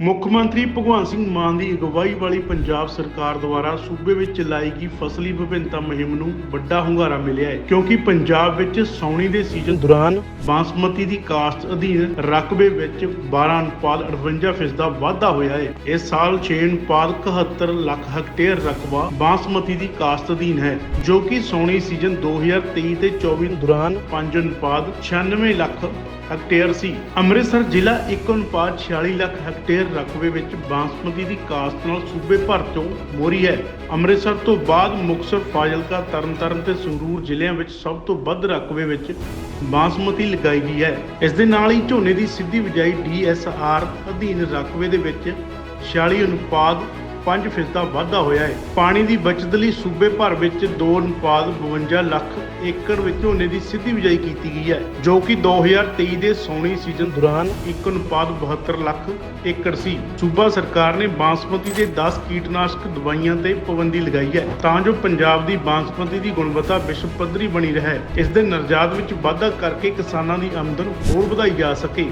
ਮੁੱਖ ਮੰਤਰੀ ਭਗਵੰਤ ਸਿੰਘ ਮਾਨ ਦੀ ਅਗਵਾਈ ਵਾਲੀ ਪੰਜਾਬ ਸਰਕਾਰ ਦੁਆਰਾ ਸੂਬੇ ਵਿੱਚ ਚਲਾਈ ਗਈ ਫਸਲੀ ਵਿਭਿੰਨਤਾ ਮੁਹਿੰਮ ਨੂੰ ਵੱਡਾ ਹੁੰਗਾਰਾ ਮਿਲਿਆ ਹੈ, ਕਿਉਂਕਿ ਪੰਜਾਬ ਵਿੱਚ ਸੌਣੀ ਦੇ ਸੀਜ਼ਨ ਦੌਰਾਨ ਬਾਸਮਤੀ ਦੀ ਕਾਸ਼ਤ ਅਧੀਨ ਰਕਬੇ ਵਿੱਚ 12 ਅਨੁਪਾਤ 58 ਦਾ ਵਾਧਾ ਹੋਇਆ ਹੈ। ਇਸ ਸਾਲ 6 ਅਨੁਪਾਤ 71 ਲੱਖ ਹੈਕਟੇਅਰ ਰਕਬਾ ਬਾਸਮਤੀ ਦੀ ਕਾਸ਼ਤ ਅਧੀਨ ਹੈ, ਜੋ ਕਿ ਸੌਣੀ ਸੀਜ਼ਨ 2023 ਤੇ 24 ਦੌਰਾਨ 5 ਅਨੁਪਾਤ 96 ਲੱਖ ਹੈਕਟੇਅਰ ਸੀ। ਅੰਮ੍ਰਿਤਸਰ ਜ਼ਿਲ੍ਹਾ 1 ਅਨੁਪਾਤ 46 ਲੱਖ ਹੈਕਟੇਅਰ ਰਕਬੇ ਵਿੱਚ ਬਾਸਮਤੀ ਦੀ ਕਾਸ਼ਤ ਨਾਲ ਸੂਬੇ ਭਰ ਤੋਂ ਮੋਰੀ ਹੈ। ਅੰਮ੍ਰਿਤਸਰ ਤੋਂ ਬਾਅਦ ਮੁਕਤਸਰ, ਫਾਜ਼ਿਲਕਾ, ਤਰਨਤਾਰਨ ਤੇ ਸੰਗਰੂਰ ਜ਼ਿਲ੍ਹਿਆਂ ਵਿੱਚ ਸਭ ਤੋਂ ਵੱਧ ਰਕਬੇ ਵਿੱਚ ਬਾਸਮਤੀ ਲਗਾਈ ਗਈ ਹੈ। ਇਸ ਦੇ ਨਾਲ ਹੀ ਝੋਨੇ ਦੀ ਸਿੱਧੀ ਬਿਜਾਈ ਡੀਐਸਆਰ ਅਧੀਨ ਰਕਬੇ ਦੇ ਵਿੱਚ 46 ਅਨੁਪਾਤ 5 ਫੀਸਦ ਦਾ ਵਾਧਾ ਹੋਇਆ ਹੈ। ਪਾਣੀ ਦੀ ਬਚਤ ਲਈ ਸੂਬੇ ਭਰ ਵਿੱਚ 2 ਅਨੁਪਾਤ 52 ਲੱਖ ਏਕੜ ਵਿੱਚ ਝੋਨੇ ਦੀ ਸਿੱਧੀ ਬਿਜਾਈ ਕੀਤੀ ਗਈ ਹੈ, ਜੋ ਕਿ 2023 ਦੇ ਸੌਣੀ ਸੀਜ਼ਨ ਦੌਰਾਨ 1 ਅਨੁਪਾਤ 72 ਲੱਖ ਏਕੜ ਸੀ। ਸੂਬਾ ਸਰਕਾਰ ਨੇ ਬਾਸਮਤੀ ਦੇ 10 ਕੀਟਨਾਸ਼ਕ ਦਵਾਈਆਂ ਤੇ ਪਾਬੰਦੀ ਲਗਾਈ ਹੈ, ਤਾਂ ਜੋ ਪੰਜਾਬ ਦੀ ਬਾਸਮਤੀ ਦੀ ਗੁਣਵੱਤਾ ਵਿਸ਼ਵ ਪੱਧਰੀ ਬਣੀ ਰਹੇ। ਇਸ ਦੇ ਨਿਰਯਾਤ ਵਿੱਚ ਵਾਧਾ ਕਰਕੇ ਕਿਸਾਨਾਂ ਦੀ ਆਮਦਨ ਹੋਰ ਵਧਾਈ ਜਾ ਸਕੇ।